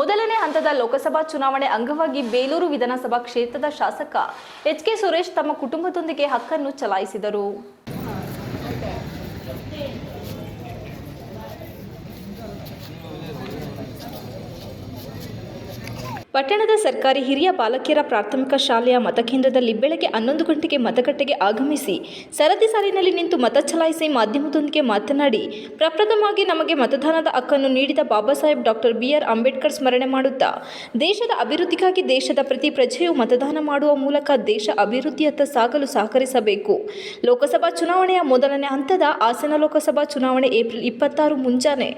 ಮೊದಲನೇ ಹಂತದ ಲೋಕಸಭಾ ಚುನಾವಣೆ ಅಂಗವಾಗಿ ಬೇಲೂರು ವಿಧಾನಸಭಾ ಕ್ಷೇತ್ರದ ಶಾಸಕ ಎಚ್ ಕೆ ಸುರೇಶ್ ತಮ್ಮ ಕುಟುಂಬದೊಂದಿಗೆ ಹಕ್ಕನ್ನು ಚಲಾಯಿಸಿದರು. ಪಟ್ಟಣದ ಸರ್ಕಾರಿ ಹಿರಿಯ ಬಾಲಕಿಯರ ಪ್ರಾಥಮಿಕ ಶಾಲೆಯ ಮತಕೇಂದ್ರದಲ್ಲಿ ಬೆಳಗ್ಗೆ ಹನ್ನೊಂದು ಗಂಟೆಗೆ ಮತಗಟ್ಟೆಗೆ ಆಗಮಿಸಿ ಸರದಿ ಸಾಲಿನಲ್ಲಿ ನಿಂತು ಮತ ಚಲಾಯಿಸಿ ಮಾಧ್ಯಮದೊಂದಿಗೆ ಮಾತನಾಡಿ, ಪ್ರಪ್ರಥಮವಾಗಿ ನಮಗೆ ಮತದಾನದ ಹಕ್ಕನ್ನು ನೀಡಿದ Baba Saheb doctor B R Ambedkar ಸ್ಮರಣೆ ಮಾಡುತ್ತಾ, ದೇಶದ ಅಭಿವೃದ್ಧಿಗಾಗಿ ದೇಶದ ಪ್ರತಿ ಪ್ರಜೆಯು ಮತದಾನ ಮಾಡುವ ಮೂಲಕ ದೇಶ ಅಭಿವೃದ್ಧಿಯತ್ತ ಸಾಗಲು ಸಹಕರಿಸಬೇಕು. ಲೋಕಸಭಾ ಚುನಾವಣೆಯ ಮೊದಲನೇ ಹಂತದ ಹಾಸನ ಲೋಕಸಭಾ ಚುನಾವಣೆ ಏಪ್ರಿಲ್ ಇಪ್ಪತ್ತಾರು ಮುಂಜಾನೆ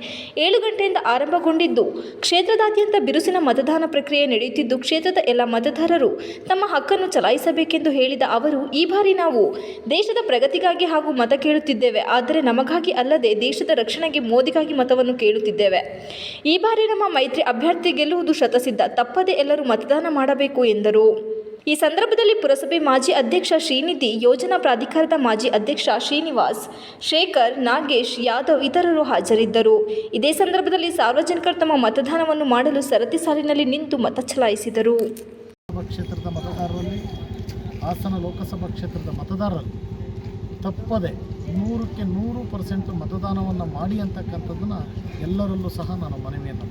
ಏಳು ಗಂಟೆಯಿಂದ ಆರಂಭಗೊಂಡಿದ್ದು, ಕ್ಷೇತ್ರದಾದ್ಯಂತ ಬಿರುಸಿನ ಮತದಾನ ಪ್ರಕ್ರಿಯೆ ನಡೆಯುತ್ತಿದ್ದು ಕ್ಷೇತ್ರದ ಎಲ್ಲ ಮತದಾರರು ತಮ್ಮ ಹಕ್ಕನ್ನು ಚಲಾಯಿಸಬೇಕೆಂದು ಹೇಳಿದ ಅವರು, ಈ ಬಾರಿ ನಾವು ದೇಶದ ಪ್ರಗತಿಗಾಗಿ ಹಾಗೂ ಮತ ಕೇಳುತ್ತಿದ್ದೇವೆ. ಆದರೆ ನಮಗಾಗಿ ಅಲ್ಲದೆ ದೇಶದ ರಕ್ಷಣೆಗೆ ಮೋದಿಗಾಗಿ ಮತವನ್ನು ಕೇಳುತ್ತಿದ್ದೇವೆ. ಈ ಬಾರಿ ನಮ್ಮ ಮೈತ್ರಿ ಅಭ್ಯರ್ಥಿ ಗೆಲ್ಲುವುದು ಶತಸಿದ್ಧ. ತಪ್ಪದೆ ಎಲ್ಲರೂ ಮತದಾನ ಮಾಡಬೇಕು ಎಂದರು. ಈ ಸಂದರ್ಭದಲ್ಲಿ ಪುರಸಭೆ ಮಾಜಿ ಅಧ್ಯಕ್ಷ ಶ್ರೀನಿಧಿ, ಯೋಜನಾ ಪ್ರಾಧಿಕಾರದ ಮಾಜಿ ಅಧ್ಯಕ್ಷ ಶ್ರೀನಿವಾಸ್, ಶೇಖರ್, ನಾಗೇಶ್, ಯಾದವ್ ಇತರರು ಹಾಜರಿದ್ದರು. ಇದೇ ಸಂದರ್ಭದಲ್ಲಿ ಸಾರ್ವಜನಿಕರು ತಮ್ಮ ಮತದಾನವನ್ನು ಮಾಡಲು ಸರತಿ ಸಾಲಿನಲ್ಲಿ ನಿಂತು ಮತ ಚಲಾಯಿಸಿದರು. ಕ್ಷೇತ್ರದ ಮತದಾರರಲ್ಲಿ, ಹಾಸನ ಲೋಕಸಭಾ ಕ್ಷೇತ್ರದ ಮತದಾರರು ತಪ್ಪದೆ ನೂರಕ್ಕೆ ನೂರು ಪರ್ಸೆಂಟ್ ಮತದಾನವನ್ನು ಮಾಡಿ ಅಂತಕ್ಕಂಥದ್ದನ್ನು ಎಲ್ಲರಲ್ಲೂ ಸಹ ನಾನು ಮನವಿಯನ್ನು